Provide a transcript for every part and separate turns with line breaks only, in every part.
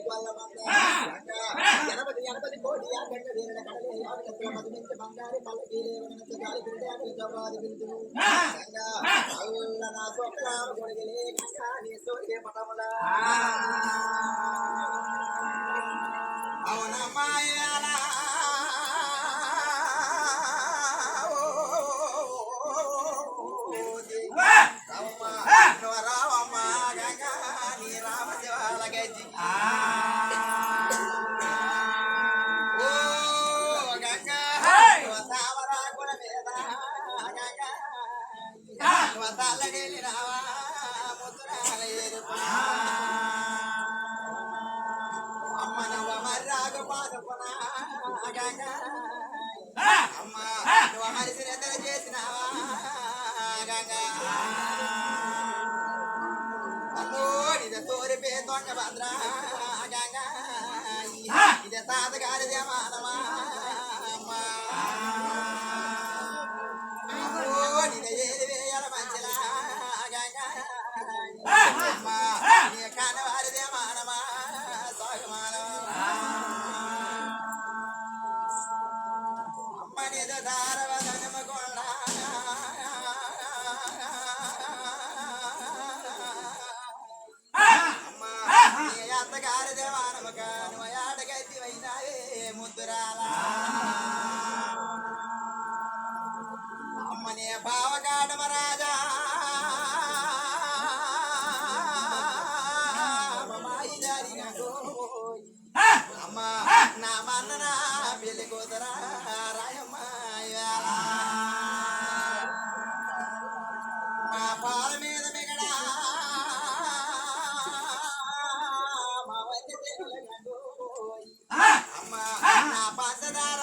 మన కోటి కోటి బంగారి పల్లకి గాలి బిడ్డాకులు జవాది నా గంగా నీ అవునమ్మాయాలా తల్లడిల్లి రావా ముద్దురాల ఎరుపు అమ్మ నువ్వు మర్రాకు పాదుకున్నా గంగా. అమ్మ నువ్వు హరిశ్రద్ధ చేసినావా గంగా అమ్మో ఇది తోరిపే తొండ భద్ర గంగా ఇది తాతగారిదే మానవా అమ్మ అమ్మో. అమ్మనిద ధారవదనమగొండ అమ్మ నీ అత్తగారి నా పెళ్ళి కూతురా. నా పంచదార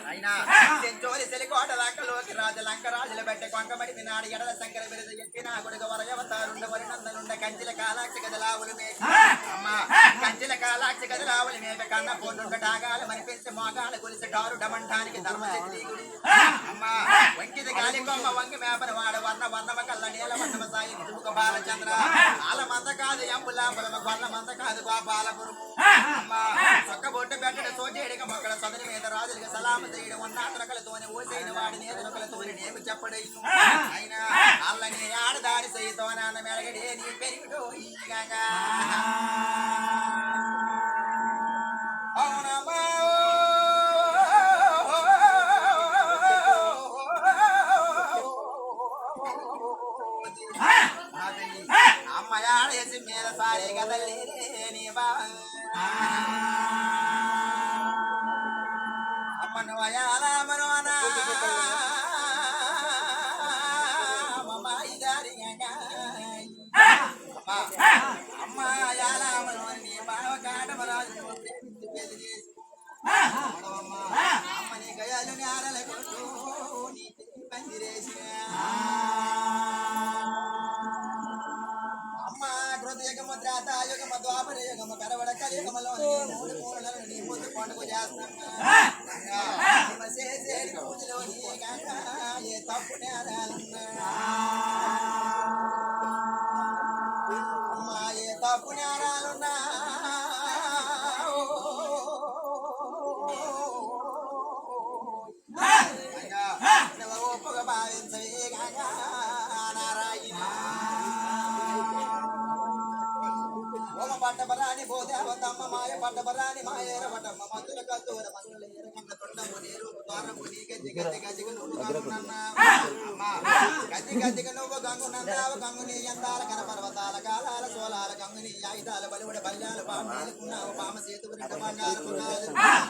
అయినా చెంచోలి సెలికోట లంకలోకి రాజ లంక రాజుల బెట్ట కొంకమడి వినాడు ఎడల శంకర బిరుద ఎక్కిన కొడుకు వరయవతారుండ వరినందనుండ కంచిల కాలాక్షి గదలావులు మేక. అమ్మ కంచిల కాలాక్షి గదలావులు మేక కన్న పోటుండ టాగాలు మనిపించి మోగాలు కొలిసి డారు డమంటానికి ధర్మశక్తి గుడి. అమ్మ వంకిద గాలి కొమ్మ వంగి మేపన వాడ వర్ణ వర్ణమ కల్ల నీల వర్ణమ సాయి తుముక బాలచంద్ర. ఆల మంద కాదు ఎంబులాంబులమ గొల్ల మంద కాదు గోపాలపురం. అమ్మ చొక్క బొట్టు పెట్టడ సోచేడిక మొక్కల సదరి మీద రాజులుగా సలాము చేయడం ఉన్నాత్రకలతోని ఓసైన వాడి నేతలకలతోని నేమి చెప్పడై అయినా అల్లని ఆడదారి సైతో నాన్న మెడగడే నీ పెరిగిటో ఈ గంగా అవునమ్మా అమ్మయాడేసి మీద సారి కదలే నీ బావ. అమ్మ గయాలు నేరల కొట్టు నీ పందిరేసి అమ్మ కృత యుగమ త్రాత యుగమ ద్వాపర యుగమ కరవడ కలియుగమలో మూడు మూలలను నీ ముందు పండుగ చేస్తున్నా పూజలో ఏ తప్పు నేరాలన్నా పట్టబరాని బోదేవతమ్మ మాయ పట్టబరాని మాయేర పట్టమ్మ మందుల కత్తూర మందుల తొండము నీరు ద్వారము నీ గజ్జి గజ్జి గజ్జిగ నువ్వు గంగునన్నా అమ్మ గజ్జి గజ్జిగ నువ్వు గంగునన్నావు. గంగుని ఎందాల కన పర్వతాల కాలాల సోలాల గంగుని ఆయుధాల బలివుడ బల్యాల పామేలుకున్నావు పామ సేతు రెండు బంగారు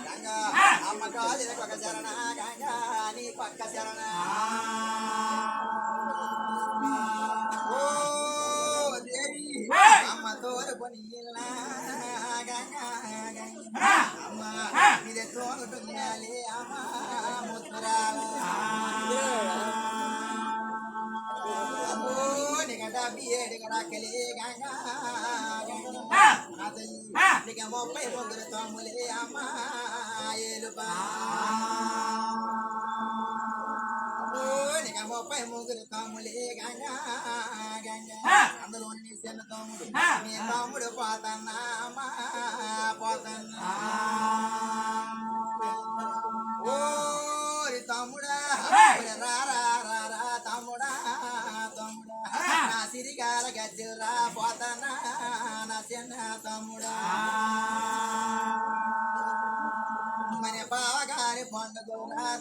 గంగా అమ్మ కాలి ఒక శరణ గంగా నీ పక్క శరణ. ముప్పై ముగ్గురు తమ్ములే అమ్మ ఏలుపా అమ్మో నిగ ముప్పై ముగ్గురు తమ్ములే గంగా గంగా అందులో నీ చిన్న తమ్ముడు నీ తమ్ముడు పోతన్నా అమ్మా పోతన్నా ఓరి తమ్ముడా ఒరే నా చిన్న తమ్ముడా మన బావగారి పండుగ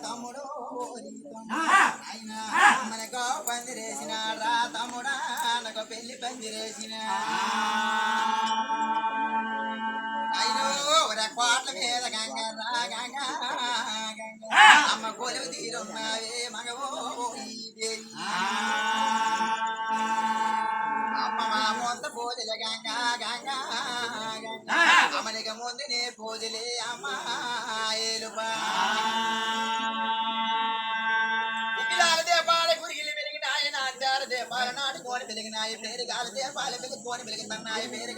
తమ్ముడు ఓరి ఆయన మన గో పందిరేసిన రా తమ్ముడా నాకు పెళ్ళి పందిరేసిన అయ్యో ఒరే కోట్ల మీద గంగ రా గంగ గంగ అమ్మ కొలువు తీరున్నావే మగవో ఈ దేవి. గంగ గంగ ముందు నే పూజలే అమ్మ ఏలుపా ఇలాల నాటి కోని వెలిగినాయి పేరు గాలి దీపాల వెలిగి కోని పెరిగి తన్నాయి పేరు